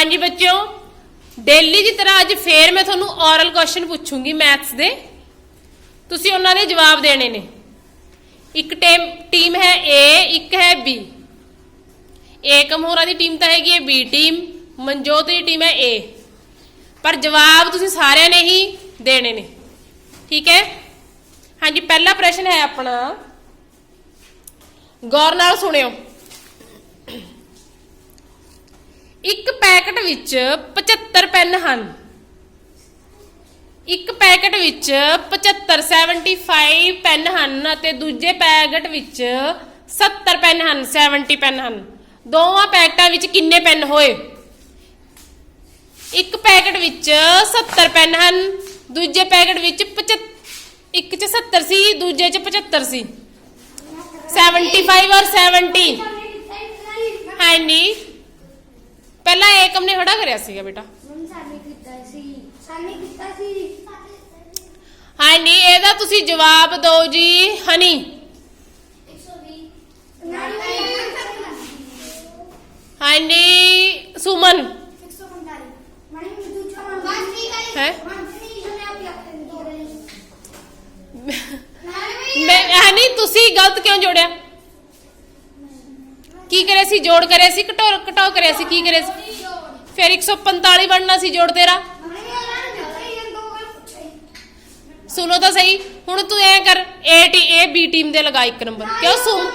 ਹਾਂਜੀ ਬੱਚਿਓ, ਡੇਲੀ ਦੀ ਤਰ੍ਹਾਂ ਅੱਜ ਫੇਰ ਮੈਂ ਤੁਹਾਨੂੰ ਔਰਲ ਕੁਐਸਚਨ ਪੁੱਛੂੰਗੀ ਮੈਥਸ ਦੇ। ਤੁਸੀਂ ਉਹਨਾਂ ਦੇ ਜਵਾਬ ਦੇਣੇ ਨੇ। ਇੱਕ ਟੀਮ ਟੀਮ ਹੈ A, ਇੱਕ ਹੈ B ਏਕਮ ਹੋਰਾਂ ਦੀ ਟੀਮ ਤਾਂ ਹੈਗੀ ਹੈ B ਟੀਮ ਮਨਜੋਤ ਦੀ ਟੀਮ ਹੈ A ਪਰ ਜਵਾਬ ਤੁਸੀਂ ਸਾਰਿਆਂ ਨੇ ਹੀ ਦੇਣੇ ਨੇ। ਠੀਕ ਹੈ? ਹਾਂਜੀ, ਪਹਿਲਾ ਪ੍ਰਸ਼ਨ ਹੈ ਆਪਣਾ। ਗੌਰ ਨਾਲ ਸੁਣਿਓ। ਇੱਕ ਪੈਕਟ ਵਿੱਚ 75 ਪੈਨ ਹਨ। ਇੱਕ ਪੈਕਟ ਵਿੱਚ 75 75 ਪੈਨ ਹਨ ਅਤੇ ਦੂਜੇ ਪੈਕਟ ਵਿੱਚ 70 ਪੈਨ ਹਨ 70 ਪੈਨ ਹਨ। ਦੋਵਾਂ ਪੈਕਟਾਂ ਵਿੱਚ ਕਿੰਨੇ ਪੈਨ ਹੋਏ? ਇੱਕ ਪੈਕਟ ਵਿੱਚ 70 ਪੈਨ ਹਨ ਦੂਜੇ ਪੈਕਟ ਵਿੱਚ 75 ਇੱਕ ਚ 70 ਸੀ ਦੂਜੇ ਚ 75 ਸੀ। 75 ਔਰ 70 ਹਾਂਜੀ। ਪਹਿਲਾਂ ਏਕਮ ਨੇ ਖੜਾ ਕਰਿਆ ਸੀਗਾ ਬੇਟਾ। ਹਾਂਜੀ ਇਹਦਾ ਤੁਸੀਂ ਜਵਾਬ ਦਿਓ ਜੀ ਹਨੀ। ਹਾਂਜੀ ਸੁਮਨ। ਹੈ? ਮੈਂ ਹਨੀ ਤੁਸੀਂ ਗਲਤ ਕਿਉਂ ਜੋੜਿਆ? ਕੀ ਜੋੜ ਕਰਿਆ ਸੀ, ਘਟੋ ਘਟਾਓ ਕਰਿਆ ਸੀ, ਕੀ ਕਰਿਆ ਸੀ? ਫਿਰ 145 ਬਣਨਾ ਸੀ ਜੋੜ ਤੇਰਾ। ਸੁਣੋ ਤਾਂ ਸਹੀ, ਹੁਣ ਤੂੰ ਐ ਕਰ A T A B team ਦੇ ਲਗਾ ਇੱਕ ਨੰਬਰ ਕਿਉਂ ਸੁਮ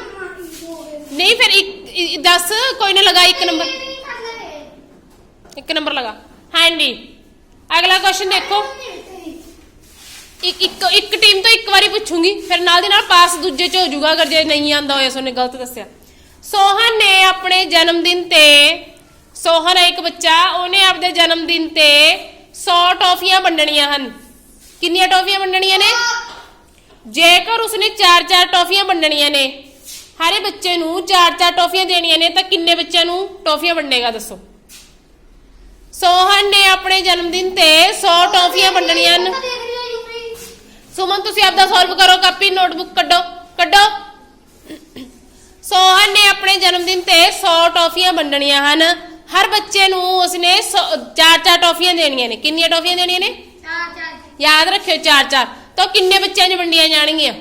ਨਹੀਂ, ਫਿਰ ਇੱਕ ਇ- ਦੱਸ, ਕੋਈ ਨਾ ਲਗਾ ਇੱਕ ਨੰਬਰ ਇੱਕ ਨੰਬਰ ਲਗਾ। ਹਾਂਜੀ। ਅਗਲਾ ਕੁਐਸਚਨ ਦੇਖੋ। ਇੱਕ ਇੱਕ ਇੱਕ ਟੀਮ ਤੋਂ ਇੱਕ ਵਾਰੀ ਪੁੱਛੂਗੀ, ਫਿਰ ਨਾਲ ਦੀ ਨਾਲ ਪਾਸ ਦੂਜੇ ਚ ਹੋ ਜਾਊਗਾ, ਅਗਰ ਜੇ ਨਹੀਂ ਆਂਦਾ ਹੋਇਆ ਸੋਨੇ ਗਲਤ ਦੱਸਿਆ। ਸੋਹਨ ਨੇ ਆਪਣੇ ਜਨਮ ਦਿਨ ਤੇ ਸੋਹਨ ਹੈ ਇੱਕ ਬੱਚਾ ਉਹਨੇ ਆਪਣੇ ਜਨਮ ਦਿਨ ਤੇ 100 ਟੌਫੀਆਂ ਵੰਡਣੀਆਂ ਹਨ। ਕਿੰਨੀਆਂ ਟੌਫੀਆਂ ਵੰਡਣੀਆਂ ਨੇ? ਜੇਕਰ ਉਸਨੇ 4-4 ਟੌਫੀਆਂ ਵੰਡਣੀਆਂ ਨੇ ਹਰੇ ਬੱਚੇ ਨੂੰ 4-4 ਟੌਫੀਆਂ ਦੇਣੀਆਂ ਨੇ ਤਾਂ ਕਿੰਨੇ ਬੱਚਿਆਂ ਨੂੰ ਟੌਫੀਆਂ ਵੰਡੇਗਾ ਦੱਸੋ? ਸੋਹਨ ਨੇ ਆਪਣੇ ਜਨਮ ਦਿਨ ਤੇ 100 ਟੌਫੀਆਂ ਵੰਡਣੀਆਂ ਹਨ। ਸੁਮਨ ਤੁਸੀਂ ਆਪਦਾ ਸੋਲਵ ਕਰੋ ਕਾਪੀ ਨੋਟਬੁੱਕ ਕੱਢੋ ਕੱਢੋ। ਸੋਹਨ ਨੇ ਆਪਣੇ ਜਨਮ ਦਿਨ ਤੇ 100 ਟੌਫੀਆਂ ਵੰਡਣੀਆਂ ਹਨ। ਹਰ ਬੱਚੇ ਨੂੰ ਉਸਨੇ 4-4 ਟੌਫੀਆਂ ਦੇਣੀਆਂ ਨੇ। ਕਿੰਨੀਆਂ ਟੌਫੀਆਂ ਦੇਣੀਆਂ ਨੇ? ਯਾਦ ਰੱਖਿਓ 4-4 ਤਾਂ ਕਿੰਨੇ ਬੱਚਿਆਂ 'ਚ ਵੰਡੀਆਂ ਜਾਣਗੀਆਂ?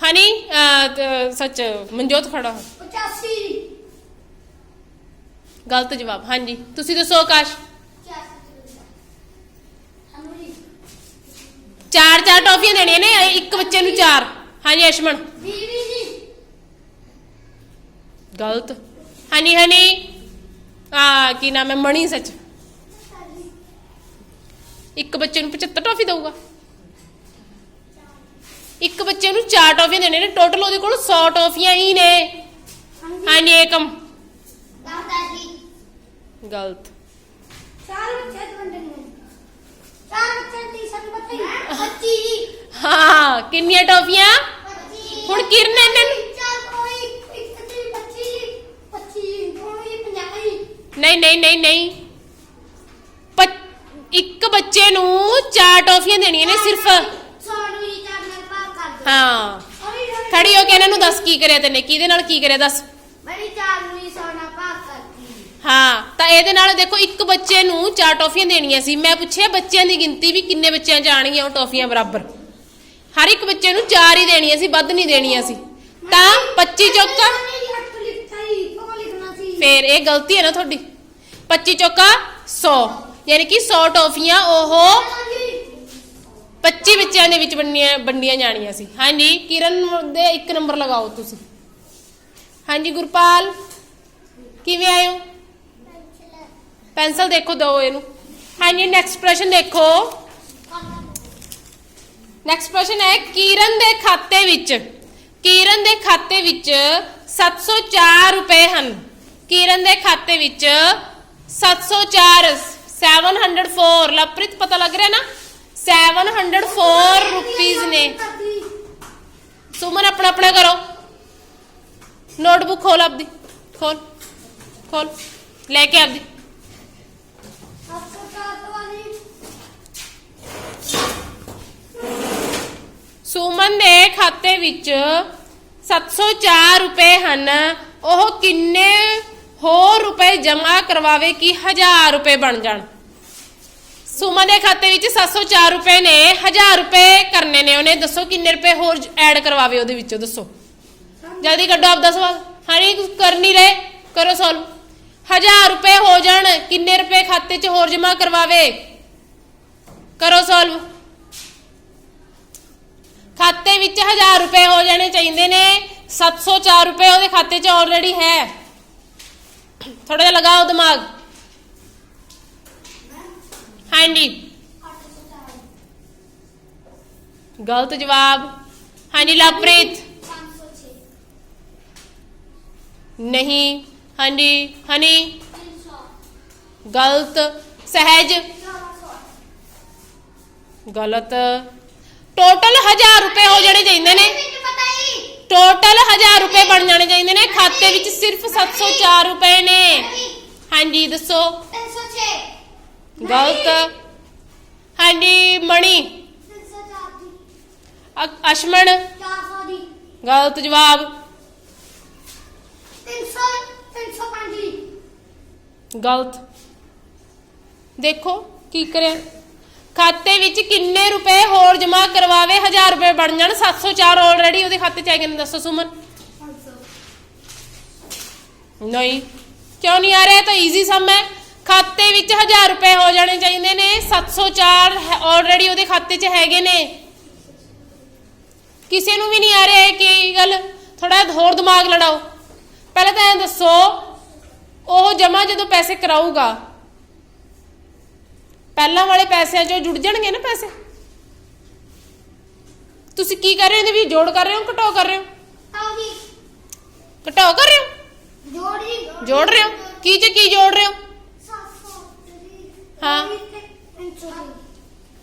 ਹਨੀ ਅਹ, ਤ- ਸੱਚ ਮਨਜੋਤ ਖੜਾ ਹੋ ਗਲਤ ਜਵਾਬ ਹਾਂਜੀ। ਤੁਸੀਂ ਦੱਸੋ ਆਕਾਸ਼। ਚਾਰ ਚਾਰ ਟੌਫੀਆਂ ਦੇਣੀਆਂ ਨੇ ਇੱਕ ਬੱਚੇ ਨੂੰ ਚਾਰ। ਹਾਂਜੀ ਅਸ਼ਮਨ ਗਲਤ। ਹਨੀ ਹਨੀ ਆ ਕੀ ਨਾਮ ਹੈ? ਮਣੀ ਸੱਚ। ਇੱਕ ਬੱਚੇ ਨੂੰ 75 ਟੌਫੀ ਦਊਗਾ। ਇੱਕ ਬੱਚੇ ਨੂੰ ਚਾਰ ਟੌਫੀਆਂ ਦੇਣੇ ਨੇ। ਟੋਟਲ ਉਹਦੇ ਕੋਲ 100 ਟੌਫੀਆਂ ਹੀ ਨੇ। ਹਾਂਜੀ ਏਕਮ ਗਲਤ। ਹਾਂ ਕਿੰਨੀਆਂ ਟੌਫੀਆਂ? ਹੁਣ ਕਿਰਨ ਇਹਨਾਂ ਨੂੰ ਨਹੀਂ ਨਹੀਂ ਨਹੀਂ ਨਹੀਂ। ਇੱਕ ਬੱਚੇ ਨੂੰ ਚਾਰ ਟੌਫੀਆਂ ਦੇਣੀਆਂ ਨੇ ਸਿਰਫ। ਹਾਂ। ਖੜੀ ਹੋ ਕੇ ਇਹਨਾਂ ਨੂੰ ਦੱਸ ਕੀ ਕਰਿਆ ਤੈਨੇ? ਕਿਹਦੇ ਨਾਲ ਕੀ ਕਰਿਆ ਦੱਸ? ਬੜੀ ਚਾਰ ਨੂੰ ਹੀ ਸੋਨਾ ਭਾਗ ਕਰਤੀ ਹਾਂ ਤਾਂ ਇਹਦੇ ਨਾਲ ਦੇਖੋ ਇੱਕ ਬੱਚੇ ਨੂੰ ਚਾਰ ਟੌਫੀਆਂ ਦੇਣੀਆਂ ਸੀ। ਮੈਂ ਪੁੱਛਿਆ ਬੱਚਿਆਂ ਦੀ ਗਿਣਤੀ ਵੀ ਕਿੰਨੇ ਬੱਚਿਆਂ ਚ ਆਣਗੀਆਂ ਉਹ ਟੌਫੀਆਂ ਬਰਾਬਰ? ਹਰ ਇੱਕ ਬੱਚੇ ਨੂੰ ਚਾਰ ਹੀ ਦੇਣੀਆਂ ਸੀ ਵੱਧ ਨਹੀਂ ਦੇਣੀਆਂ ਸੀ। ਤਾਂ 25 ਚੌਕਾ ਫੇਰ ਇਹ ਗਲਤੀ ਹੈ ਨਾ ਤੁਹਾਡੀ? 25 ਚੌਕਾ 100 ਯਾਨੀ ਕਿ 100 ਟੌਫੀਆਂ ਉਹ 25 ਬੱਚਿਆਂ ਦੇ ਵਿੱਚ ਵੰਡੀਆਂ ਵੰਡੀਆਂ ਜਾਣੀਆਂ ਸੀ। ਹਾਂਜੀ ਕਿਰਨ ਦੇ ਇੱਕ ਨੰਬਰ ਲਗਾਓ ਤੁਸੀਂ। ਹਾਂਜੀ ਗੁਰਪਾਲ ਕਿਵੇਂ ਆਏ ਹੋ? ਪੈਨਸਲ। ਦੇਖੋ ਦੋ ਇਹਨੂੰ। ਹਾਂਜੀ ਨੈਕਸਟ ਪ੍ਰਸ਼ਨ ਦੇਖੋ। ਨੈਕਸਟ ਪ੍ਰਸ਼ਨ ਹੈ, ਕਿਰਨ ਦੇ ਖਾਤੇ ਵਿੱਚ, ਕਿਰਨ ਦੇ ਖਾਤੇ ਵਿੱਚ 704 ਰੁਪਏ ਹਨ। ਕਿਰਨ ਦੇ ਖਾਤੇ ਵਿੱਚ 704 704 ਲਵਪ੍ਰੀਤ ਪਤਾ ਲੱਗ ਰਿਹਾ ਨਾ? 704 ਰੁਪੀਸ ਨੇ। ਸੁਮਨ, ਆਪਣਾ ਆਪਣਾ ਕਰੋ। ਨੋਟਬੁੱਕ ਖੋਲ ਆਪਦੀ। ਖੋਲ ਖੋਲ। ਲੈ ਕੇ ਆਪਦੀ। ਸੁਮਨ ਦੇ ਖਾਤੇ ਵਿੱਚ 704 ਰੁਪਏ ਹਨ। ਉਹ ਕਿੰਨੇ ਹੋਰ ਰੁਪਏ ਜਮ੍ਹਾਂ ਕਰਵਾਵੇ ਕਿ 1000 ਰੁਪਏ ਬਣ ਜਾਣ? ਸੁਮਨ ਦੇ ਖਾਤੇ ਵਿੱਚ 704 ਰੁਪਏ ਨੇ 1000 ਰੁਪਏ ਕਰਨੇ ਨੇ ਉਹਨੇ। ਦੱਸੋ ਕਿੰਨੇ ਰੁਪਏ ਹੋਰ ਐਡ ਕਰਵਾਵੇ ਉਹਦੇ ਵਿੱਚੋਂ, ਦੱਸੋ। ਜਲਦੀ ਕੱਢੋ ਆਪ ਦਾ ਸਵਾਲ ਹਾਰੇ ਕਰ ਨਹੀਂ ਰਹੇ? ਕਰੋ ਸੋਲਵ 1000 ਰੁਪਏ ਹੋ ਜਾਣ, ਕਿੰਨੇ ਰੁਪਏ ਖਾਤੇ 'ਚ ਹੋਰ ਜਮ੍ਹਾਂ ਕਰਵਾਵੇ? ਕਰੋ ਸੋਲਵ ਖਾਤੇ ਵਿੱਚ 1000 ਰੁਪਏ ਹੋ ਜਾਣੇ ਚਾਹੀਦੇ ਨੇ। 704 ਰੁਪਏ ਉਹਦੇ ਖਾਤੇ 'ਚ ਆਲਰੇਡੀ ਹੈ। ਥੋੜਾ ਜਿਹਾ ਲਗਾਓ ਦਿਮਾਗ। ਹਾਂਜੀ। ਗਲਤ ਜਵਾਬ। ਹਾਂਜੀ, ਲਵਪ੍ਰੀਤ। ਨਹੀਂ। ਹਾਂਜੀ ਹਨੀ ਗਲਤ। ਸਹਿਜ। ਗਲਤ। ਟੋਟਲ 1000 ਰੁਪਏ ਹੋ ਜਾਣੇ ਚਾਹੀਦੇ ਨੇ। ਟੋਟਲ 1000 ਰੁਪਏ ਬਣ ਜਾਣੇ ਚਾਹੀਦੇ ਨੇ। ਖਾਤੇ ਵਿੱਚ ਸਿਰਫ 704 ਰੁਪਏ ਨੇ। ਹਾਂਜੀ। ਦੱਸੋ। ਗਲਤ। ਹਾਂਜੀ ਮਣੀ। ਅ- ਅਸ਼ਮਨ ਗਲਤ ਜਵਾਬ। ਗਲਤ। ਦੇਖੋ ਕੀ ਕਰਿਆ। ਖਾਤੇ ਵਿੱਚ ਕਿੰਨੇ ਰੁਪਏ ਹੋਰ ਜਮ੍ਹਾਂ ਕਰਵਾਵੇ? 1000 ਰੁਪਏ ਬਣ ਜਾਣ 704 ਆਲਰੇਡੀ ਉਹਦੇ ਖਾਤੇ ਚ ਹੈਗੇ ਨੇ, ਦੱਸੋ ਸੁਮਨ। ਨਹੀਂ, ਕਿਉਂ ਨਹੀਂ ਆ ਰਿਹਾ? ਤਾਂ ਈਜ਼ੀ ਸਮ ਹੈ। ਖਾਤੇ ਵਿੱਚ 1000 ਰੁਪਏ ਹੋ ਜਾਣੇ ਚਾਹੀਦੇ ਨੇ 704 ਆਲਰੇਡੀ ਉਹਦੇ ਖਾਤੇ 'ਚ ਹੈਗੇ ਨੇ। ਕਿਸੇ ਨੂੰ ਵੀ ਨਹੀਂ ਆ ਰਿਹਾ ਇਹ ਕੀ ਗੱਲ। ਥੋੜਾ ਹੋਰ ਦਿਮਾਗ ਲੜਾਓ। ਪਹਿਲਾਂ ਤਾਂ ਇਹ ਦੱਸੋ, ਉਹ ਜਮਾ ਜਦੋਂ ਪੈਸੇ ਕਰਾਊਗਾ ਪਹਿਲਾਂ ਵਾਲੇ ਪੈਸਿਆਂ 'ਚੋਂ ਜੁੜ ਜਾਣਗੇ ਨਾ ਪੈਸੇ? ਤੁਸੀਂ ਕੀ ਕਰ ਰਹੇ ਹੋ ਇਹਦੇ ਵਿੱਚ? ਜੋੜ ਕਰ ਰਹੇ ਹੋ ਘਟਾਓ ਕਰ ਰਹੇ ਹੋ? ਘਟਾਓ ਕਰ ਰਹੇ ਹੋ? ਜੋੜ ਰਹੇ ਹੋ? ਕੀ 'ਚ ਕੀ ਜੋੜ ਰਹੇ ਹੋ? ਹਾਂ।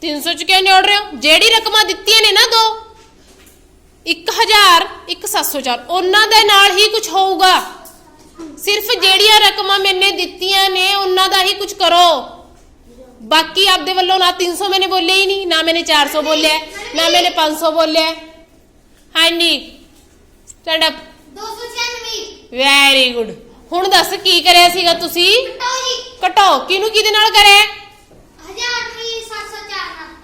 300 ਚ ਕਿਉਂ ਜੋੜ ਰਹੇ ਹੋ? ਜਿਹੜੀ ਰਕਮਾਂ ਦਿੱਤੀਆਂ ਨੇ ਨਾ ਦੋ 1000 ਇੱਕ 704 ਉਹਨਾਂ ਦੇ ਨਾਲ ਹੀ ਕੁਝ ਹੋਊਗਾ। ਸਿਰਫ ਜਿਹੜੀਆਂ ਰਕਮਾਂ ਮੈਨੇ ਦਿੱਤੀਆਂ ਨੇ ਉਹਨਾਂ ਦਾ ਹੀ ਕੁਝ ਕਰੋ। ਬਾਕੀ ਆਪਦੇ ਵੱਲੋਂ ਨਾ 300 ਮੈਨੇ ਬੋਲੇ ਹੀ ਨਹੀਂ ਨਾ ਮੈਨੇ 400 ਬੋਲਿਆ ਨਾ ਮੈਨੇ 500 ਬੋਲਿਆ। ਹਾਂਜੀ ਸਟੈਂਡ ਅਪ ਵੈਰੀ ਗੁੱਡ ਹੁਣ ਦੱਸ ਕੀ ਕਰਿਆ ਸੀਗਾ ਤੁਸੀਂ? ਘਟਾਓ ਕਿਹਨੂੰ ਕਿਹਦੇ ਨਾਲ ਕਰਿਆ?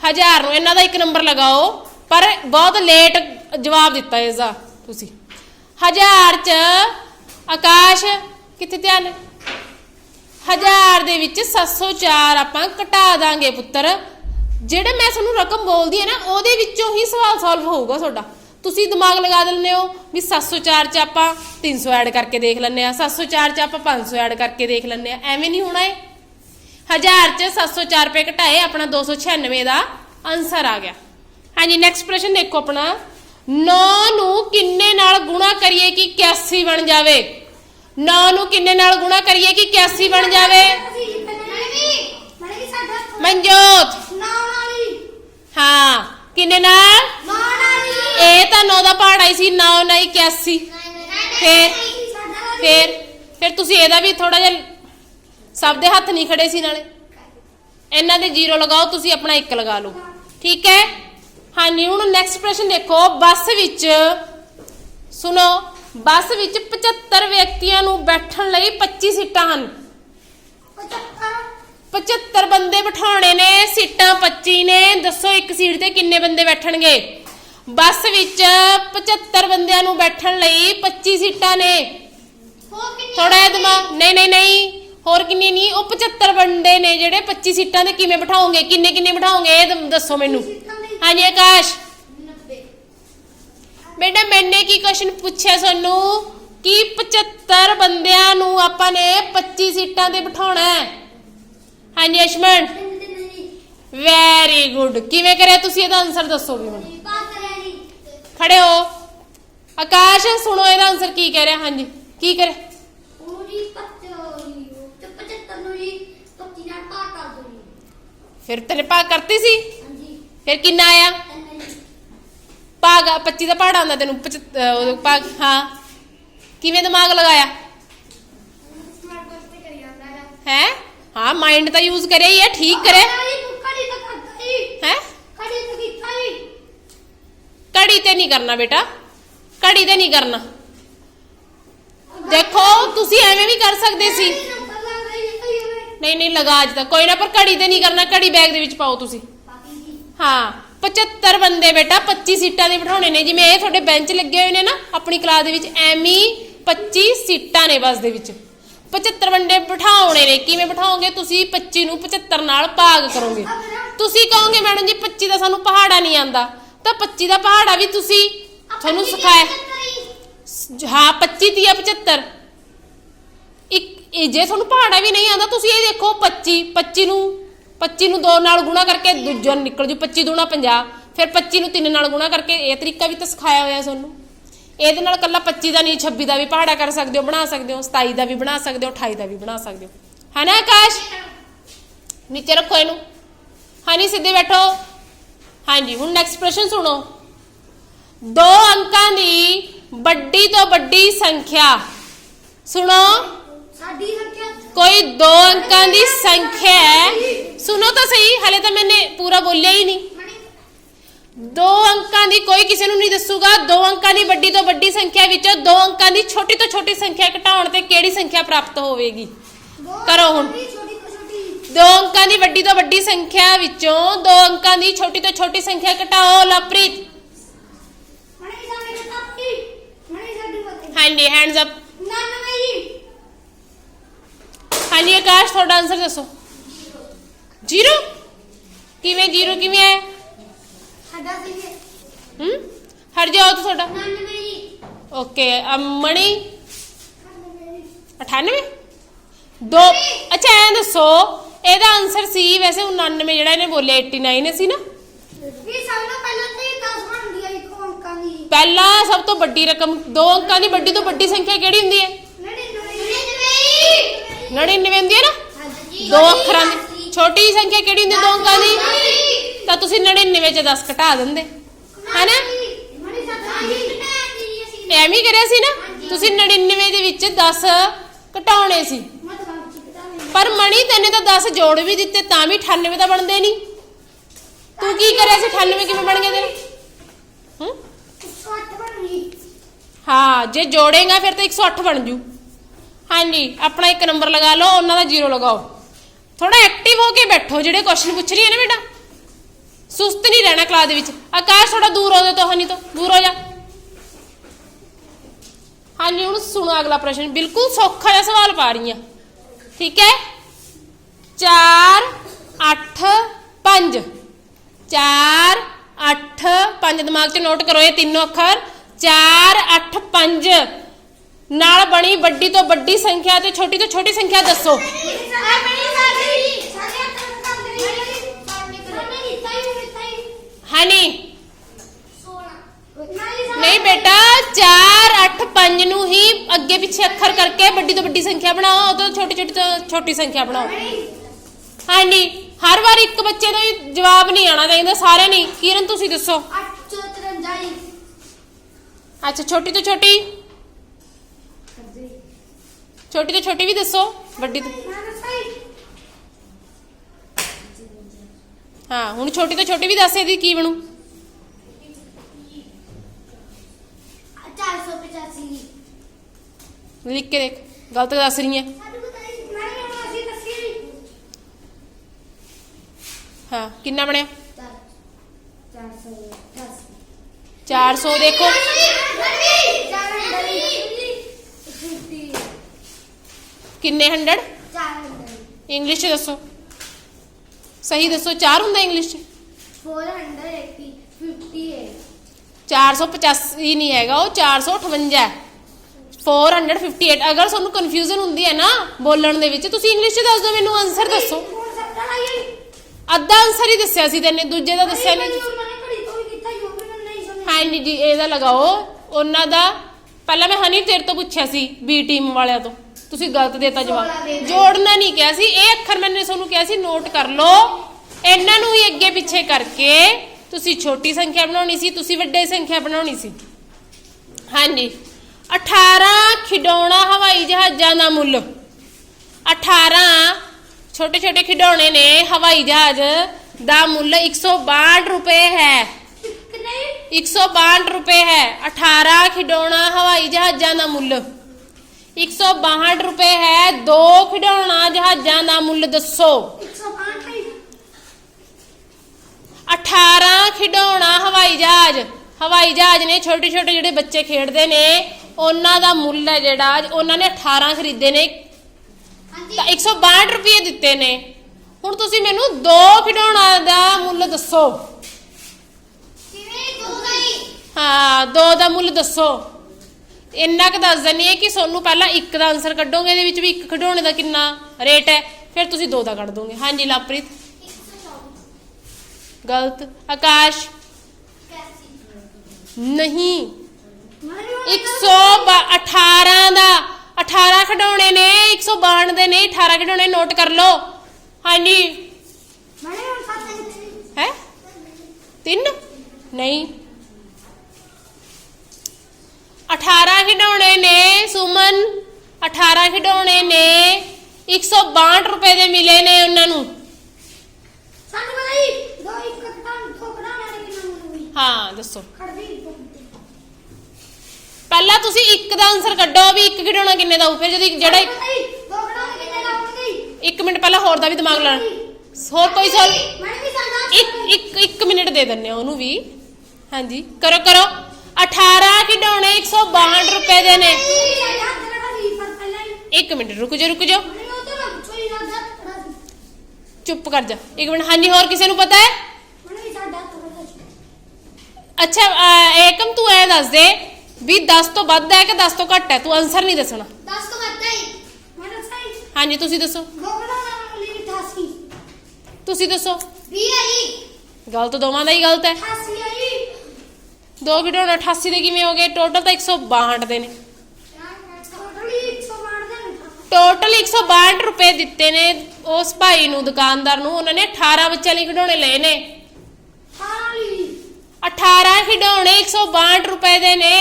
ਹਜ਼ਾਰ ਨੂੰ ਇਹਨਾਂ ਦਾ ਇੱਕ ਨੰਬਰ ਲਗਾਓ। ਪਰ ਬਹੁਤ ਲੇਟ ਜਵਾਬ ਦਿੱਤਾ ਇਸ ਦਾ ਤੁਸੀਂ। ਹਜ਼ਾਰ ਚ ਆਕਾਸ਼ ਕਿੱਥੇ ਧਿਆਨ? ਹੈ? ਹਜ਼ਾਰ ਦੇ ਵਿੱਚ 704 ਆਪਾਂ ਘਟਾ ਦਾਂਗੇ ਪੁੱਤਰ। ਜਿਹੜੇ ਮੈਂ ਤੁਹਾਨੂੰ ਰਕਮ ਬੋਲਦੀ ਹੈ ਨਾ, ਉਹਦੇ ਵਿੱਚੋਂ ਹੀ ਸਵਾਲ ਸੋਲਵ ਹੋਊਗਾ ਤੁਹਾਡਾ। ਤੁਸੀਂ ਦਿਮਾਗ ਲਗਾ ਦਿੰਦੇ ਹੋ ਵੀ 704 ਚ ਆਪਾਂ 300 ਐਡ ਕਰਕੇ ਦੇਖ ਲੈਂਦੇ ਆ 704 ਚ ਆਪਾਂ 500 ਐਡ ਕਰਕੇ ਦੇਖ ਲੈਂਦੇ ਆ ਐਵੇਂ ਨਹੀਂ ਹੋਣਾ ਏ ਹਜ਼ਾਰ ਚ 704 ਰੁਪਏ ਘਟਾਏ, ਆਪਣਾ 296 ਦਾ ਆਨਸਰ ਆ ਗਿਆ। ਹਾਂਜੀ ਨੈਕਸਟ ਪ੍ਰਸ਼ਨ ਦੇਖੋ ਆਪਣਾ। 9 ਨੂੰ ਕਿੰਨੇ ਨਾਲ ਗੁਣਾ ਕਰੀਏ ਕਿ 81 ਬਣ ਜਾਵੇ? 9 ਨੂੰ ਕਿੰਨੇ ਨਾਲ ਗੁਣਾ ਕਰੀਏ ਕਿ 81 ਬਣ ਜਾਵੇ? ਮਨਜੋਤ। ਹਾਂ, ਕਿੰਨੇ ਨਾਲ? ਇਹ ਤਾਂ 9 ਦਾ ਪਹਾੜ ਆਈ ਸੀ 9 ਨਹੀਂ 81 ਫੇਰ ਫੇਰ, ਫਿਰ ਤੁਸੀਂ ਇਹਦਾ ਵੀ ਥੋੜਾ ਜਿਹਾ ਸਭ ਦੇ ਹੱਥ ਨਹੀਂ ਖੜੇ ਸੀ ਨਾਲੇ। ਇਹਨਾਂ ਦੇ ਜ਼ੀਰੋ ਲਗਾਓ, ਤੁਸੀਂ ਆਪਣਾ 1 ਲਗਾ ਲਓ। ਠੀਕ ਹੈ? ਹਾਂਜੀ, ਹੁਣ ਨੈਕਸਟ ਪ੍ਰਸ਼ਨ ਦੇਖੋ। ਬੱਸ ਵਿੱਚ, ਸੁਣੋ। ਬੱਸ ਵਿੱਚ 75 ਵਿਅਕਤੀਆਂ ਨੂੰ ਬੈਠਣ ਲਈ 25 ਸੀਟਾਂ ਹਨ। 75 ਬੰਦੇ ਬਿਠਾਉਣੇ ਨੇ, ਸੀਟਾਂ 25 ਨੇ। ਦੱਸੋ ਇੱਕ ਸੀਟ ਤੇ ਕਿੰਨੇ ਬੰਦੇ ਬੈਠਣਗੇ? ਬੱਸ ਵਿੱਚ 75 ਬੰਦਿਆਂ ਨੂੰ ਬੈਠਣ ਲਈ 25 ਸੀਟਾਂ ਨੇ। ਥੋੜਾ ਜਿਹਾ ਦਿਮਾਗ ਨਹੀਂ ਨਹੀਂ ਨਹੀਂ। ਹੋਰ ਕਿੰਨੇ ਨਹੀਂ? ਉਹ 75 ਬੰਦੇ ਨੇ ਜਿਹੜੇ 25 ਸੀਟਾਂ ਤੇ ਕਿਵੇਂ ਬਿਠਾਓਗੇ ਕਿੰਨੇ ਕਿੰਨੇ ਬਿਠਾਓਗੇ ਇਹ ਦੱਸੋ ਮੈਨੂੰ। ਹਾਂਜੀ, ਆਕਾਸ਼। ਬੇਟਾ ਮੈਨੇ ਕੀ ਕੁਐਸਚਨ ਪੁੱਛਿਆ ਤੁਹਾਨੂੰ ਕਿ 75 ਬੰਦਿਆਂ ਨੂੰ ਆਪਾਂ ਨੇ 25 ਸੀਟਾਂ ਤੇ ਬਿਠਾਉਣਾ ਹੈ? ਹਾਂਜੀ ਅਸ਼ਮਨ? ਵੈਰੀ ਗੁੱਡ ਕਿਵੇਂ ਕਰਿਆ ਤੁਸੀਂ ਇਹਦਾ ਆਨਸਰ ਦੱਸੋਗੇ ਹੁਣ ਖੜੇ ਹੋ। ਆਕਾਸ਼ ਸੁਣੋ ਇਹਦਾ ਆਨਸਰ ਕੀ ਕਹਿ ਰਿਹਾ? ਹਾਂਜੀ ਕੀ ਕਰੇ ਫਿਰ ਤੇਰੇ ਪਾ ਕਰਤੀ ਸੀ? ਫਿਰ ਕਿੰਨਾ ਆਇਆ? ਭਾਗ 25 ਦਾ ਪਹਾੜਾ ਹੁੰਦਾ ਤੈਨੂੰ 75 ਉਹ ਭਾਗ ਹਾਂ। ਕਿਵੇਂ ਦਿਮਾਗ ਲਗਾਇਆ? ਹੈ? ਹਾਂ ਮਾਈਂਡ ਤਾਂ ਯੂਜ਼ ਕਰਿਆ ਹੀ ਹੈ ਠੀਕ ਕਰਿਆ। ਹੈ? ਕੜੀ ਤੇ ਨਹੀਂ ਕਰਨਾ ਬੇਟਾ। ਕੜੀ ਤੇ ਨਹੀਂ ਕਰਨਾ। ਦੇਖੋ ਤੁਸੀਂ ਐਵੇਂ ਵੀ ਕਰ ਸਕਦੇ ਸੀ। ਨਹੀਂ ਨਹੀਂ ਲਗਾ ਅੱਜ ਤੱਕ। ਕੋਈ ਨਾ ਪਰ ਘੜੀ ਤੇ ਨਹੀਂ ਕਰਨਾ। ਘੜੀ ਬੈਗ ਦੇ ਵਿੱਚ ਪਾਓ ਤੁਸੀਂ। ਹਾਂ। 75 ਬੰਦੇ ਬੇਟਾ 25 ਸੀਟਾਂ ਦੇ ਬਿਠਾਉਣੇ ਨੇ। ਜਿਵੇਂ ਇਹ ਤੁਹਾਡੇ ਬੈਂਚ ਲੱਗੇ ਹੋਏ ਨੇ ਨਾ ਆਪਣੀ ਕਲਾਸ ਦੇ ਵਿੱਚ ਹੀ 25 ਸੀਟਾਂ ਨੇ ਬੱਸ ਦੇ ਵਿੱਚ। 75 ਬੰਦੇ ਬਿਠਾਉਣੇ ਨੇ। ਕਿਵੇਂ ਬਿਠਾਓਗੇ? ਤੁਸੀਂ 25 ਨੂੰ 75 ਨਾਲ ਭਾਗ ਕਰੋਗੇ। ਤੁਸੀਂ ਕਹੋਗੇ ਮੈਡਮ ਜੀ 25 ਦਾ ਸਾਨੂੰ ਪਹਾੜਾ ਨਹੀਂ ਆਂਦਾ ਤਾਂ 25 ਦਾ ਪਹਾੜਾ ਵੀ ਤੁਸੀਂ ਤੁਹਾਨੂੰ ਸਿਖਾਇਆ। ਹਾਂ 25 ਤੀਆ 75 ਇੱਕ ਜੇ ਤੁਹਾਨੂੰ ਪਹਾੜਾ ਵੀ ਨਹੀਂ ਆਂਦਾ ਤੁਸੀਂ ਇਹ ਦੇਖੋ 25 25 ਨੂੰ 25 ਨੂੰ 2 ਨਾਲ ਗੁਣਾ ਕਰਕੇ ਦੂਜਾ ਨਿਕਲ ਜੂ 25 ਦੂਣਾ 50 ਫਿਰ 25 ਨੂੰ 3 ਨਾਲ ਗੁਣਾ ਕਰਕੇ, ਇਹ ਤਰੀਕਾ ਵੀ ਤਾਂ ਸਿਖਾਇਆ ਹੋਇਆ ਤੁਹਾਨੂੰ। ਇਹਦੇ ਨਾਲ ਕੱਲਾ 25 ਦਾ ਨਹੀਂ 26 ਦਾ ਵੀ ਪਹਾੜਾ ਕਰ ਸਕਦੇ ਹੋ, ਬਣਾ ਸਕਦੇ ਹੋ 27 ਦਾ ਵੀ ਬਣਾ ਸਕਦੇ ਹੋ 28 ਦਾ ਵੀ ਬਣਾ ਸਕਦੇ ਹੋ। ਹੈ ਨਾ ਆਕਾਸ਼? ਨੀਚੇ ਰੱਖੋ ਇਹਨੂੰ। ਹਾਂਜੀ ਸਿੱਧੇ ਬੈਠੋ। ਹਾਂਜੀ, ਹੁਣ ਨੈਕਸਟ ਪ੍ਰਸ਼ਨ ਸੁਣੋ। ਦੋ ਅੰਕਾਂ ਦੀ ਵੱਡੀ ਤੋਂ ਵੱਡੀ ਸੰਖਿਆ। ਸੁਣੋ। ਸਾਡੀ ਸੰਖਿਆ ਕੋਈ ਦੋ ਅੰਕਾਂ ਦੀ ਸੰਖਿਆ ਹੈ। ਸੁਣੋ ਤਾਂ ਸਹੀ ਹਲੇ ਤਾਂ ਮੈਨੇ ਪੂਰਾ ਬੋਲਿਆ ਹੀ ਨਹੀਂ। ਦੋ ਅੰਕਾਂ ਦੀ ਕੋਈ ਕਿਸੇ ਨੂੰ ਨਹੀਂ ਦੱਸੂਗਾ। ਦੋ ਅੰਕਾਂ ਦੀ ਵੱਡੀ ਤੋਂ ਵੱਡੀ ਸੰਖਿਆ ਵਿੱਚੋਂ ਦੋ ਅੰਕਾਂ ਦੀ ਛੋਟੀ ਤੋਂ ਛੋਟੀ ਸੰਖਿਆ ਘਟਾਉਣ ਤੇ ਕਿਹੜੀ ਸੰਖਿਆ ਪ੍ਰਾਪਤ ਹੋਵੇਗੀ? ਕਰੋ ਹੁਣ। ਦੋ ਅੰਕਾਂ ਦੀ ਵੱਡੀ ਤੋਂ ਵੱਡੀ ਸੰਖਿਆ ਵਿੱਚੋਂ ਦੋ ਅੰਕਾਂ ਦੀ ਛੋਟੀ ਤੋਂ ਛੋਟੀ ਸੰਖਿਆ ਘਟਾਓ ਲਵਪ੍ਰੀਤ। ਹਾਂਜੀ ਹੈਂਡਸ ਅਪ ਨਾਨਵੇਂ ਜੀ ਹਾਂਜੀ ਆਕਾਸ਼ ਤੁਹਾਡਾ ਆਨਸਰ ਦੱਸੋ। ਜ਼ੀਰੋ? ਕਿਵੇਂ ਜ਼ੀਰੋ ਕਿਵੇਂ ਹੈ ਸਾਡਾ ਸੀ ਹੂੰ? ਹਟ ਜਾਓ ਤਾਂ ਤੁਹਾਡਾ। ਓਕੇ ਮਣੀ? 98 ਦੋ ਅੱਛਾ ਐਂ ਦੱਸੋ ਇਹਦਾ ਆਨਸਰ ਸੀ ਵੈਸੇ 99 ਜਿਹੜਾ ਇਹਨੇ ਬੋਲਿਆ 89 ਸੀ ਨਾ? ਵੀ ਸਭ ਤੋਂ ਪਹਿਲਾਂ ਤੇ 10 ਬਣਦੀ ਹੈ ਇੱਕ ਅੰਕਾਂ ਦੀ। ਪਹਿਲਾਂ ਸਭ ਤੋਂ ਵੱਡੀ ਰਕਮ ਦੋ ਅੰਕਾਂ ਦੀ ਵੱਡੀ ਤੋਂ ਵੱਡੀ ਸੰਖਿਆ ਕਿਹੜੀ ਹੁੰਦੀ ਹੈ? 99 ਹੁੰਦੀ ਹੈ ਨਾ? ਦੋ ਅੱਖਰਾਂ ਦੀ। ਛੋਟੀ ਸੰਖਿਆ ਕਿਹੜੀ ਹੁੰਦੀ ਹੈ ਦੋ ਅੰਕਾਂ ਦੀ? ਤਾਂ ਤੁਸੀਂ 99 ਚ 10 ਘਟਾ ਦਿੰਦੇ। ਹੈਨਾ? ਐਵੇਂ ਹੀ ਕਰਿਆ ਸੀ ਨਾ? ਤੁਸੀਂ 99 ਦੇ ਵਿੱਚ 10 ਘਟਾਉਣੇ ਸੀ। ਪਰ ਮਣੀ ਤੈਨੇ ਤਾਂ 10 ਜੋੜ ਵੀ ਦਿੱਤੇ ਤਾਂ ਵੀ 98 ਤਾਂ ਬਣਦੇ ਨਹੀਂ। ਤੂੰ ਕੀ ਕਰਿਆ ਸੀ? 98 ਕਿਵੇਂ ਬਣ ਗਏ ਤੇਰੇ? ਹੂੰ? 108 ਬਣ ਗਈ। ਹਾਂ ਜੇ ਜੋੜੇਗਾ ਫਿਰ ਤਾਂ 108 ਬਣ ਜੂ। ਹਾਂਜੀ, ਆਪਣਾ ਇੱਕ ਨੰਬਰ ਲਗਾ ਲਓ, ਉਹਨਾਂ ਦਾ ਜ਼ੀਰੋ ਲਗਾਓ। ਥੋੜਾ ਐਕਟਿਵ ਹੋ ਕੇ ਬੈਠੋ, ਜਿਹੜੇ ਕੁਐਸਚਨ ਪੁੱਛ ਰਹੀ ਹੈ ਨਾ ਬੇਟਾ। ਸੁਸਤ ਨਹੀਂ ਰਹਿਣਾ ਕਲਾਸ ਦੇ ਵਿੱਚ। ਆਕਾਸ਼ ਥੋੜਾ ਦੂਰ ਹੋ ਜਾ ਤੋਂ ਹਨੀ ਤੋਂ, ਦੂਰ ਹੋ ਜਾ। ਹਾਂਜੀ, ਹੁਣ ਸੁਣੋ ਅਗਲਾ ਪ੍ਰਸ਼ਨ। ਬਿਲਕੁਲ ਸੌਖਾ ਜਿਹਾ ਸਵਾਲ ਪਾ ਰਹੀ ਹਾਂ। ਠੀਕ ਹੈ? 4 8 5 4 8 5 ਦਿਮਾਗ 'ਚ ਨੋਟ ਕਰੋ ਇਹ ਤਿੰਨੋਂ ਅੱਖਰ। 4 8 5 ਨਾਲ ਬਣੀ ਵੱਡੀ ਤੋਂ ਵੱਡੀ ਸੰਖਿਆ ਤੇ ਛੋਟੀ ਤੋਂ ਛੋਟੀ ਸੰਖਿਆ ਦੱਸੋ। ਹਨੀ ਨਹੀਂ ਬੇਟਾ 4 8 5 ਨੂੰ ਹੀ ਅੱਗੇ ਪਿੱਛੇ ਅੱਖਰ ਕਰਕੇ ਵੱਡੀ ਤੋਂ ਵੱਡੀ ਸੰਖਿਆ ਬਣਾਓ ਉਹ ਤੋਂ ਛੋਟੀ ਛੋਟੀ ਤੋਂ ਛੋਟੀ ਸੰਖਿਆ ਬਣਾਓ। ਹਾਂਜੀ। ਹਰ ਵਾਰ ਇੱਕ ਬੱਚੇ ਦਾ ਹੀ ਜਵਾਬ ਨਹੀਂ ਆਣਾ ਚਾਹੀਦਾ ਸਾਰੇ ਨਹੀਂ। ਕਿਰਨ ਤੁਸੀਂ ਦੱਸੋ। ਅੱਛਾ ਛੋਟੀ ਤੋਂ ਛੋਟੀ। ਛੋਟੀ ਤੋਂ ਛੋਟੀ ਵੀ ਦੱਸੋ, ਵੱਡੀ ਤੋਂ। ਹਾਂ, ਹੁਣ ਛੋਟੀ ਤੋਂ ਛੋਟੀ ਵੀ ਦੱਸ ਇਹਦੀ ਕੀ ਬਣੂ? ਲਿਖ ਕੇ ਦੇਖ, ਗਲਤ ਦੱਸ ਰਹੀ ਹੈ। ਹਾਂ, ਕਿੰਨਾ ਬਣਿਆ? 400 ਦੇਖੋ। ਕਿੰਨੇ 100 ਇੰਗਲਿਸ਼ ਚ ਦੱਸੋ। ਸਹੀ ਦੱਸੋ 4 ਹੁੰਦਾ ਇੰਗਲਿਸ਼ ਚ? 485 ਨਹੀਂ ਹੈਗਾ ਉਹ 458 ਹੈ 458 ਅਗਰ ਤੁਹਾਨੂੰ ਕਨਫਿਊਜ਼ਨ ਹੁੰਦੀ ਹੈ ਨਾ ਬੋਲਣ ਦੇ ਵਿੱਚ ਤੁਸੀਂ ਇੰਗਲਿਸ਼ ਚ ਦੱਸ ਦਿਓ ਮੈਨੂੰ ਆਨਸਰ ਦੱਸੋ। ਅੱਧਾ ਆਨਸਰ ਹੀ ਦੱਸਿਆ ਸੀ ਤੈਨੇ ਦੂਜੇ ਦਾ ਦੱਸਿਆ ਨਹੀਂ। ਹਾਂਜੀ ਜੀ ਇਹਦਾ ਲਗਾਓ। ਉਹਨਾਂ ਦਾ ਪਹਿਲਾਂ ਮੈਂ ਹਨੀ ਤੇਰੇ ਤੋਂ ਪੁੱਛਿਆ ਸੀ ਬੀ ਟੀਮ ਵਾਲਿਆਂ ਤੋਂ। ਤੁਸੀਂ ਗਲਤ ਦੇਤਾ ਜਵਾਬ। ਜੋੜਨਾ ਨਹੀਂ ਕਿਹਾ ਸੀ ਇਹ ਅੱਖਰ ਮੈंने ਤੁਹਾਨੂੰ ਕਿਹਾ ਸੀ ਨੋਟ ਕਰ ਲਓ। ਇਹਨਾਂ ਨੂੰ ਹੀ ਅੱਗੇ ਪਿੱਛੇ ਕਰਕੇ ਤੁਸੀਂ ਛੋਟੀ ਸੰਖਿਆ ਬਣਾਉਣੀ ਸੀ ਤੁਸੀਂ ਵੱਡੇ ਸੰਖਿਆ ਬਣਾਉਣੀ ਸੀ। ਹਾਂਜੀ। 18 ਖਿਡੌਣਾ ਹਵਾਈ ਜਹਾਜ਼ਾਂ ਦਾ ਮੁੱਲ। 18 ਛੋਟੇ ਛੋਟੇ ਖਿਡੌਣੇ ਨੇ ਹਵਾਈ ਜਹਾਜ਼ ਦਾ ਮੁੱਲ 162 ਰੁਪਏ ਹੈ। 162 ਰੁਪਏ ਹੈ। 18 ਖਿਡੌਣਾ ਹਵਾਈ ਜਹਾਜ਼ਾਂ ਦਾ ਮੁੱਲ। 162 ਰੁਪਏ ਹੈ ਦੋ ਖਿਡੌਣਾ ਜਹਾਜ਼ਾਂ ਦਾ ਮੁੱਲ ਦੱਸੋ। 165 18 ਖਿਡੌਣਾ ਹਵਾਈ ਜਹਾਜ਼। ਹਵਾਈ ਜਹਾਜ਼ ਨੇ ਛੋਟੇ ਛੋਟੇ ਜਿਹੜੇ ਬੱਚੇ ਖੇਡਦੇ ਨੇ ਉਹਨਾਂ ਦਾ ਮੁੱਲ ਹੈ ਜਿਹੜਾ ਉਹਨਾਂ ਨੇ 18 ਖਰੀਦੇ ਨੇ। ਤਾਂ 162 ਰੁਪਏ ਦਿੱਤੇ ਨੇ। ਹੁਣ ਤੁਸੀਂ ਮੈਨੂੰ ਦੋ ਖਿਡੌਣਾ ਦਾ ਮੁੱਲ ਦੱਸੋ। ਕਿਵੇਂ? ਦੋ ਗਈ ਹਾਂ ਦੋ ਦਾ ਮੁੱਲ ਦੱਸੋ। ਇੰਨਾ ਕੁ ਦੱਸ ਦਿੰਨੀ ਹੈ ਕਿ ਤੁਹਾਨੂੰ ਪਹਿਲਾਂ ਇੱਕ ਦਾ ਆਨਸਰ ਕੱਢੋਗੇ ਇਹਦੇ ਵਿੱਚ ਵੀ ਇੱਕ ਖਿਡੌਣੇ ਦਾ ਕਿੰਨਾ ਰੇਟ ਹੈ ਫਿਰ ਤੁਸੀਂ ਦੋ ਦਾ ਕੱਢ ਦੋਗੇ। ਹਾਂਜੀ ਲਵਪ੍ਰੀਤ। 124 ਗਲਤ। ਆਕਾਸ਼। 81 ਨਹੀਂ ਮੈਨੂੰ 118 ਦਾ। 18 ਖਿਡੌਣੇ ਨੇ 162 ਦੇ ਨਹੀਂ 18 ਖਿਡੌਣੇ ਨੋਟ ਕਰ ਲਓ। ਹਾਂਜੀ। ਹੈ? ਤਿੰਨ? ਨਹੀਂ। 18 ਖਿਡੌਣੇ ਨੇ ਸੁਮਨ। 18 ਖਿਡੌਣੇ ਨੇ 162 ਰੁਪਏ ਦੇ ਮਿਲੇ ਨੇ ਉਹਨਾਂ ਨੂੰ। ਸਾਨੂੰ ਪਤਾ ਹੀ ਦੋ ਇੱਕ ਤਾਂ ਕਢਾਉਣਾ ਨੇ ਕਿੰਨਾ ਮੁੱਲ ਵੀ ਹਾਂ ਦੱਸੋ। ਖੜਦੀ ਪਹਿਲਾਂ ਤੁਸੀਂ ਇੱਕ ਦਾ ਆਨਸਰ ਕੱਢੋ ਵੀ ਇੱਕ ਖਿਡੌਣਾ ਕਿੰਨੇ ਦਾ ਹੋਊ ਫਿਰ ਜਦੋਂ ਜਿਹੜਾ ਇੱਕ- ਇੱਕ ਮਿੰਟ ਪਹਿਲਾਂ ਹੋਰ ਦਾ ਵੀ ਦਿਮਾਗ ਲਾਣ ਹੋਰ ਕੋਈ ਸਵਾਲ? ਮੈਂ ਇੱਕ ਇੱਕ ਇੱਕ ਮਿੰਟ ਦੇ ਦਿੰਨੇ ਆ ਉਹਨੂੰ ਵੀ। ਹਾਂਜੀ ਕਰੋ ਕਰੋ। 18 ਖਿਡੌਣੇ 162 ਰੁਪਏ ਦੇ ਨੇ। ਇੱਕ ਮਿੰਟ ਰੁਕ ਜਾ ਰੁਕ ਜਾ ਚੁੱਪ ਕਰ ਜਾ। ਇੱਕ ਮਿੰਟ ਹਾਂਜੀ ਹੋਰ ਕਿਸੇ ਨੂੰ ਪਤਾ ਹੈ? ਅੱਛਾ ਏਕਮ ਤੂੰ ਐ ਦੱਸ ਦੇ ਵੀ 10 ਤੋਂ ਵੱਧ ਹੈ ਕਿ 10 ਤੋਂ ਘੱਟ ਹੈ? ਤੂੰ ਆਨਸਰ ਨਹੀਂ ਦੱਸਣਾ। 10 ਤੋਂ ਵੱਧ ਹੀ ਮੈਂ ਦੱਸਾਂ ਹੀ ਹਾਂਜੀ ਤੁਸੀਂ ਦੱਸੋ। ਦੋ ਕਢਾਉਣਾ ਮੁੱਲ ਵੀ 88 ਤੁਸੀਂ ਦੱਸੋ। 20 ਆਈ। ਗਲਤ ਦੋਵਾਂ ਦਾ ਹੀ ਗਲਤ ਹੈ। 88 ਆਈ ਦੋ ਖਿਡੌਣੇ 88 ਦੇ ਕਿਵੇਂ ਹੋ ਗਏ? ਟੋਟਲ ਤਾਂ 162 ਦੇ ਨੇ। ਟੋਟਲ 162 ਰੁਪਏ ਦਿੱਤੇ ਨੇ ਉਸ ਭਾਈ ਨੂੰ, ਦੁਕਾਨਦਾਰ ਨੂੰ। ਉਹਨਾਂ ਨੇ 18 ਬੱਚਿਆਂ ਲਈ ਖਿਡੌਣੇ ਲਏ ਨੇ। 18 ਖਿਡੌਣੇ 162 ਰੁਪਏ ਦੇ ਨੇ।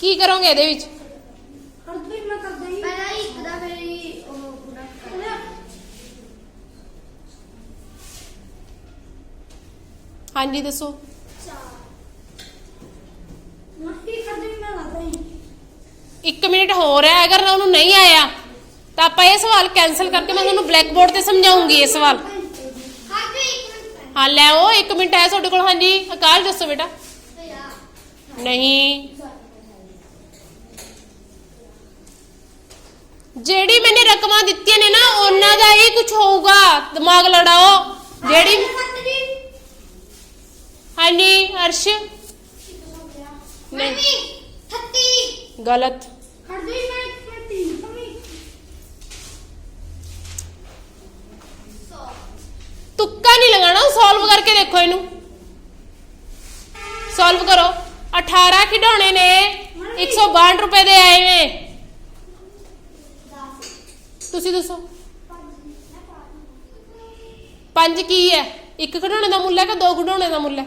ਕੀ ਕਰੋਗੇ ਇਹਦੇ ਵਿੱਚ? ਹਰ ਦਿਨ ਮੈਂ ਕਰਦਾ ਹੀ ਪਹਿਲਾਂ ਹੀ ਇੱਕ ਦਾ ਫਿਰ ਹੀ ਉਹ ਪੂਰਾ ਹਾਂਜੀ ਦੱਸੋ। ਮੈਂ ਕੀ ਕਰਦਾ ਹੀ ਮੈਂ ਕਰਦਾ ਹੀ 1 ਮਿੰਟ ਹੋਰ ਹੈ ਅਗਰ ਉਹਨੂੰ ਨਹੀਂ ਆਇਆ ਤਾਂ ਆਪਾਂ ਇਹ ਸਵਾਲ ਕੈਨਸਲ ਕਰਕੇ ਮੈਂ ਤੁਹਾਨੂੰ ਬਲੈਕ ਬੋਰਡ ਤੇ ਸਮਝਾਉਂਗੀ ਇਹ ਸਵਾਲ। ਹਾਂ ਇੱਕ ਲੈ ਉਹ 1 ਮਿੰਟ ਹੈ ਤੁਹਾਡੇ ਕੋਲ। ਹਾਂਜੀ ਆਕਾਸ਼ ਦੱਸੋ ਬੇਟਾ। ਨਹੀਂ। ਜਿਹੜੀ ਮੈਨੇ ਰਕਮਾਂ ਦਿੱਤੀਆਂ ਨੇ ਨਾ ਉਹਨਾਂ ਦਾ ਹੀ ਕੁਝ ਹੋਊਗਾ। ਦਿਮਾਗ ਲੜਾਓ। ਜਿਹੜੀ ਹਾਂਜੀ ਅਰਸ਼? ਨਹੀਂ। 30 ਗਲਤ। ਕਰਦਾ ਹੀ ਮੈਂ 30 ਕਮੀ 100 ਤੁੱਕਾ ਨਹੀਂ ਲਗਾਣਾ ਸੋਲਵ ਕਰਕੇ ਦੇਖੋ ਇਹਨੂੰ। ਸੋਲਵ ਕਰੋ। 18 ਖਿਡੌਣੇ ਨੇ। 162 ਰੁਪਏ ਦੇ ਆਏ ਨੇ। ਤੁਸੀਂ ਦੱਸੋ। ਪੰਜ ਕੀ ਹੈ? ਇੱਕ ਖਿਡੌਣੇ ਦਾ ਮੁੱਲ ਹੈ ਕਿ ਦੋ ਖਿਡੌਣੇ ਦਾ ਮੁੱਲ ਹੈ?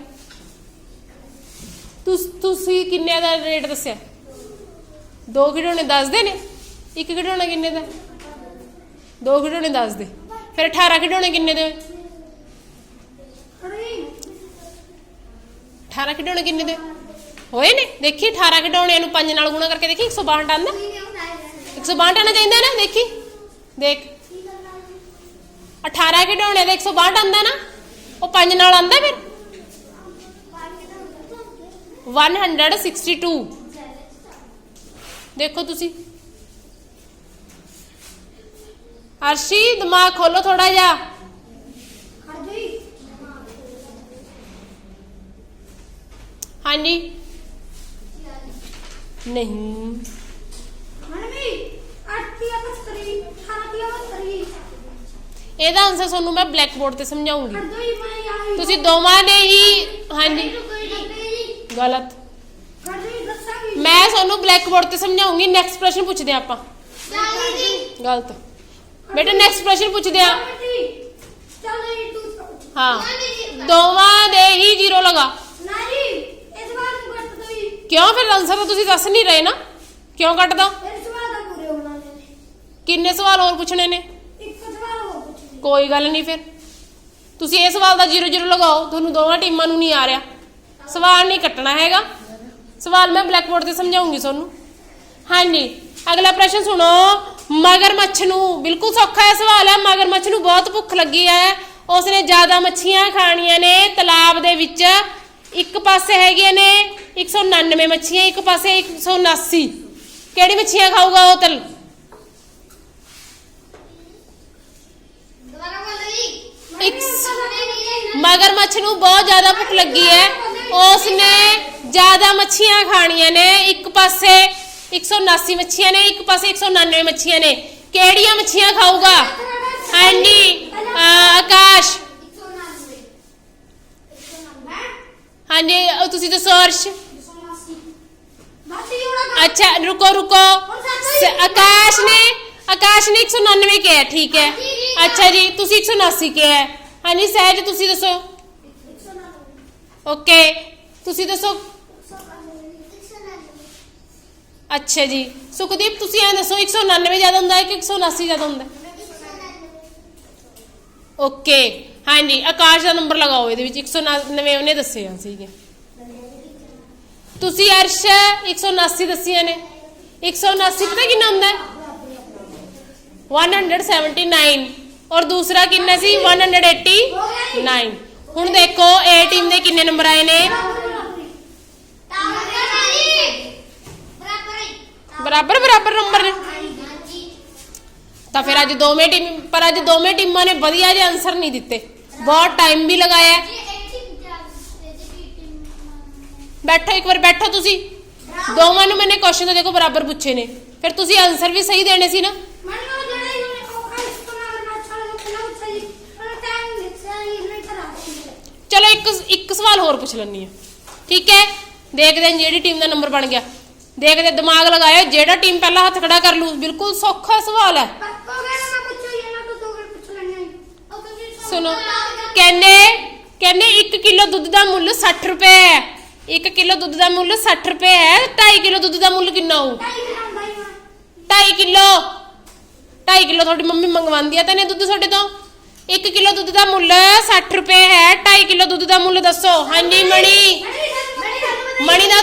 ਤੁਸ, ਤੁਸੀਂ ਕਿੰਨੇ ਦਾ ਰੇਟ ਦੱਸਿਆ? ਦੋ ਖਿਡੌਣੇ ਦੱਸਦੇ ਨੇ? ਇੱਕ ਖਿਡੌਣਾ ਕਿੰਨੇ ਦਾ? ਦੋ ਖਿਡੌਣੇ ਦੱਸਦੇ। ਫਿਰ 18 ਖਿਡੌਣੇ ਕਿੰਨੇ ਦੇ ਹੋਏ? 18 ਖਿਡੌਣੇ ਕਿੰਨੇ ਦੇ? ਹੋਏ ਨੇ? ਦੇਖੀ 18 ਖਿਡੌਣਿਆਂ ਨੂੰ 5 ਨਾਲ ਗੁਣਾ ਕਰਕੇ ਦੇਖੀ 162 ਆਂਦਾ? 162 ਆਣਾ ਚਾਹੀਦਾ ਨਾ, ਦੇਖੀ। ਦੇਖ। 18 ਖਿਡੌਣੇ ਦਾ 162 ਆਂਦਾ ਨਾ, ਉਹ 5 ਨਾਲ ਆਂਦਾ ਫਿਰ? 162 ਦੇਖੋ ਤੁਸੀਂ। ਅਰਸ਼ੀ ਦਿਮਾਗ ਖੋਲੋ ਥੋੜਾ ਜਿਹਾ। ਹਾਂਜੀ। ਨਹੀਂ। ਇਹਦਾ ਆਨਸਰ ਤੁਹਾਨੂੰ ਮੈਂ ਬਲੈਕ ਬੋਰਡ ਤੇ ਸਮਝਾਉਂਗੀ। ਤੁਸੀਂ ਦੋਵਾਂ ਨੇ ਹੀ ਹਾਂਜੀ। ਗਲਤ। ਦੱਸਾਂਗੀ। ਮੈਂ ਤੁਹਾਨੂੰ ਬਲੈਕ ਬੋਰਡ ਤੇ ਸਮਝਾਉਂਗੀ ਨੈਕਸਟ ਪ੍ਰਸ਼ਨ ਪੁੱਛਦੇ ਹਾਂ ਆਪਾਂ। ਦੀ ਗਲਤ। ਬੇਟਾ ਨੈਕਸਟ ਪ੍ਰਸ਼ਨ ਪੁੱਛਦੇ ਹਾਂ। ਚੱਲ ਇਹ ਤੂੰ ਹਾਂ। ਦੋਵਾਂ ਦੇ ਹੀ ਜ਼ੀਰੋ ਲਗਾ। ਨਹੀਂ ਇਸ ਵਾਰ ਨੂੰ ਕੱਟ ਦੋ ਹੀ ਕਿਉਂ? ਫਿਰ ਆਨਸਰ ਤਾਂ ਤੁਸੀਂ ਦੱਸ ਨਹੀਂ ਰਹੇ ਨਾ। ਕਿਉਂ ਕੱਟਦਾ? ਇਸ ਵਾਰ ਦਾ ਪੂਰੇ ਹੋਣਾ ਨੇ। ਕਿੰਨੇ ਸਵਾਲ ਹੋਰ ਪੁੱਛਣੇ ਨੇ? ਇੱਕ ਸਵਾਲ ਹੋਰ ਪੁੱਛੀ ਕੋਈ ਗੱਲ ਨਹੀਂ ਫਿਰ। ਤੁਸੀਂ ਇਹ ਸਵਾਲ ਦਾ ਜ਼ੀਰੋ ਜ਼ੀਰੋ ਲਗਾਓ। ਤੁਹਾਨੂੰ ਦੋਵਾਂ ਟੀਮਾਂ ਨੂੰ ਨਹੀਂ ਆ ਰਿਹਾ। ਸਵਾਲ ਨਹੀਂ ਕੱਟਣਾ ਹੈਗਾ। ਸਵਾਲ ਮੈਂ ਬਲੈਕ ਬੋਰਡ ਤੇ ਸਮਝਾਉਂਗੀ ਤੁਹਾਨੂੰ। ਹਾਂਜੀ ਅਗਲਾ ਪ੍ਰਸ਼ਨ ਸੁਣੋ। ਮਗਰਮੱਛ ਨੂੰ ਬਿਲਕੁਲ ਸੌਖਾ ਹੈ ਸਵਾਲ ਹੈ ਮਗਰਮੱਛ ਨੂੰ ਬਹੁਤ ਭੁੱਖ ਲੱਗੀ ਹੈ। ਉਸਨੇ ਜ਼ਿਆਦਾ ਮੱਛੀਆਂ ਖਾਣੀਆਂ ਨੇ। ਤਲਾਬ ਦੇ ਵਿੱਚ ਇੱਕ ਪਾਸੇ ਹੈਗੀਆਂ ਨੇ 199 ਮੱਛੀਆਂ ਇੱਕ ਪਾਸੇ 179 ਕਿਹੜੀ ਮੱਛੀਆਂ ਖਾਊਗਾ ਉਹ ਤਲ? ਮਗਰਮੱਛ ਨੂੰ ਬਹੁਤ ਜ਼ਿਆਦਾ ਭੁੱਖ ਲੱਗੀ ਹੈ। ਉਸਨੇ ਜ਼ਿਆਦਾ ਮੱਛੀਆਂ ਖਾਣੀਆਂ ਨੇ ਇੱਕ ਪਾਸੇ 179 ਮੱਛੀਆਂ ਨੇ ਇੱਕ ਪਾਸੇ 199 ਮੱਛੀਆਂ ਨੇ ਕਿਹੜੀਆਂ ਮੱਛੀਆਂ ਖਾਊਗਾ ਹਾਂਜੀ ਅਹ ਆਕਾਸ਼ 199 199 ਹਾਂਜੀ ਉਹ ਤੁਸੀਂ ਦੱਸੋ ਅਰਸ਼ 189 ਬਾਤੀ ਹੋਣਾ ਅੱਛਾ ਰੁਕੋ ਰੁਕੋ ਸ- ਆਕਾਸ਼ ਨੇ ਆਕਾਸ਼ ਨੇ 199 ਕਿਹਾ ਠੀਕ ਹੈ ਅੱਛਾ ਜੀ ਤੁਸੀਂ 179 ਕਿਹਾ ਹੈ ਹਾਂਜੀ ਸਹਿਜ ਤੁਸੀਂ ਦੱਸੋ 199 ਓਕੇ ਤੁਸੀਂ ਦੱਸੋ ਅੱਛਾ ਜੀ ਸੁਖਦੀਪ ਤੁਸੀਂ ਐਂ ਦੱਸੋ 199 ਜ਼ਿਆਦਾ ਹੁੰਦਾ ਹੈ ਕਿ 179 ਜ਼ਿਆਦਾ ਹੁੰਦਾ ਹੈ ਓਕੇ ਹਾਂਜੀ ਆਕਾਸ਼ ਦਾ ਨੰਬਰ ਲਗਾਓ ਇਹਦੇ ਵਿੱਚ 199 ਉਹਨੇ ਦੱਸੇ ਆ ਸੀਗੇ ਤੁਸੀਂ ਅਰਸ਼ 179 ਦੱਸੀਆਂ ਨੇ 179 ਪਤਾ ਕਿੰਨਾ ਹੁੰਦਾ ਹੈ 179 ਔਰ ਦੂਸਰਾ ਕਿੰਨਾ ਸੀ 189 ਹੁਣ ਦੇਖੋ A ਟੀਮ ਦੇ ਕਿੰਨੇ ਨੰਬਰ ਆਏ ਨੇ? ਬਰਾਬਰ ਬਰਾਬਰ ਨੰਬਰ ਨੇ। ਤਾਂ ਫਿਰ ਅੱਜ ਦੋਵੇਂ ਟੀਮ ਪਰ ਅੱਜ ਦੋਵੇਂ ਟੀਮਾਂ ਨੇ ਵਧੀਆ ਜਿਹੇ ਆਨਸਰ ਨਹੀਂ ਦਿੱਤੇ। ਬਹੁਤ ਟਾਈਮ ਵੀ ਲਗਾਇਆ। ਬੈਠੋ ਇੱਕ ਵਾਰ, ਬੈਠੋ ਤੁਸੀਂ। ਦੋਵਾਂ ਨੂੰ ਮੈਨੇ ਕੁਐਸਚਨ ਤਾਂ ਦੇਖੋ ਬਰਾਬਰ ਪੁੱਛੇ ਨੇ। ਫਿਰ ਤੁਸੀਂ ਆਨਸਰ ਵੀ ਸਹੀ ਦੇਣੇ ਸੀ ਨਾ? ਇੱਕ ਇੱਕ ਸਵਾਲ ਹੋਰ ਪੁੱਛ ਲੈਣੀ ਆ ਠੀਕ ਹੈ? ਦੇਖਦੇ ਹਾਂ ਜਿਹੜੀ ਟੀਮ ਦਾ ਨੰਬਰ ਬਣ ਗਿਆ। ਦੇਖਦੇ ਦਿਮਾਗ ਲਗਾਇਓ ਜਿਹੜਾ ਟੀਮ ਪਹਿਲਾਂ ਹੱਥ ਖੜਾ ਕਰ ਲੂ ਬਿਲਕੁਲ ਸੌਖਾ ਸਵਾਲ ਹੈ। ਸੁਣੋ ਕਹਿੰਦੇ ਕਹਿੰਦੇ 1 ਕਿਲੋ ਦੁੱਧ ਦਾ ਮੁੱਲ 60 ਰੁਪਏ ਹੈ। 1 ਕਿਲੋ ਦੁੱਧ ਦਾ ਮੁੱਲ 60 ਰੁਪਏ ਹੈ 2.5 ਕਿਲੋ ਦੁੱਧ ਦਾ ਮੁੱਲ ਕਿੰਨਾ ਹੋਊ? 2.5 ਕਿਲੋ। 2.5 ਕਿਲੋ ਤੁਹਾਡੀ ਮੰਮੀ ਮੰਗਵਾਉਂਦੀ ਆ ਤਾਂ ਨੇ ਦੁੱਧ ਤੁਹਾਡੇ ਤੋਂ? 1 ਕਿਲੋ ਦੁੱਧ ਦਾ ਮੁੱਲ 60 ਰੁਪਏ ਹੈ 2.5 ਕਿਲੋ ਦੁੱਧ ਦਾ ਮੁੱਲ ਦੱਸੋ। ਹਾਂਜੀ, ਮਣੀ। ਮਣੀ ਦਾ